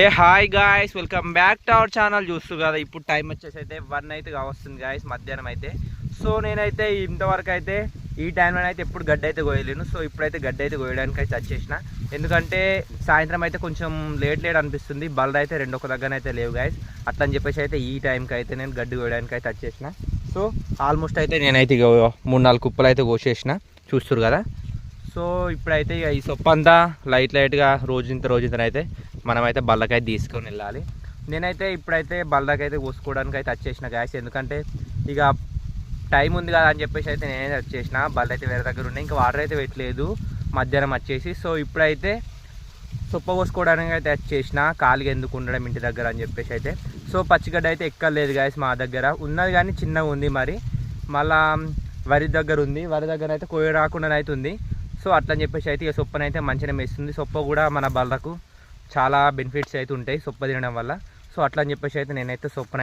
Hey hi guys welcome back to our channel. చూస్తూ కదా ఇప్పుడు టైం వచ్చేసి అయితే వన్ అయితే కావస్తుంది గాయస్ మధ్యాహ్నం అయితే. సో నేనైతే ఇంతవరకు అయితే ఈ టైంలో అయితే ఎప్పుడు గడ్డ అయితే కోయలేను. సో ఇప్పుడైతే గడ్డ అయితే కోయడానికి అయితే వచ్చేసిన ఎందుకంటే సాయంత్రం అయితే కొంచెం లేట్ లేట్ అనిపిస్తుంది. బల్ల అయితే రెండు ఒక దగ్గర అయితే లేవు గాయస్. అట్లా అని చెప్పేసి అయితే ఈ టైంకి అయితే నేను గడ్డి కోయడానికి అయితే వచ్చేసిన సో ఆల్మోస్ట్ అయితే నేనైతే ఇక మూడు నాలుగు కుప్పలు అయితే కోసేసిన. చూస్తారు కదా. సో ఇప్పుడైతే ఇక ఈ సొప్పంతా లైట్ లైట్గా రోజుంత రోజుంత అయితే మనమైతే బల్లకైతే తీసుకొని వెళ్ళాలి. నేనైతే ఇప్పుడైతే బల్లకైతే కోసుకోవడానికి అయితే వచ్చేసిన గ్యాస్ ఎందుకంటే ఇక టైం ఉంది కదా అని చెప్పేసి అయితే నేనే వచ్చేసిన బల్ల అయితే వేరే దగ్గర ఉండే ఇంకా వాటర్ అయితే పెట్టలేదు. మధ్యాహ్నం వచ్చేసి. సో ఇప్పుడైతే సొప్ప కోసుకోవడానికి అయితే వచ్చేసిన కాలుగా ఎందుకు ఉండడం ఇంటి దగ్గర అని చెప్పేసి అయితే. సో పచ్చిగడ్డ అయితే ఎక్కర్లేదు గాయస్ మా దగ్గర. ఉన్నది కానీ చిన్నగా ఉంది మరి. మళ్ళా వరి దగ్గర ఉంది. వరి దగ్గర అయితే కోయ రాకుండా అయితే ఉంది. సో అట్లా అని చెప్పేసి అయితే ఇక సొప్పనైతే మంచిగా మేస్తుంది. సొప్ప కూడా మన బల్లకు చాలా బెనిఫిట్స్ అయితే ఉంటాయి. సొప్ప తినడం వల్ల. సో అట్లా అని చెప్పేసి అయితే నేనైతే సొప్పన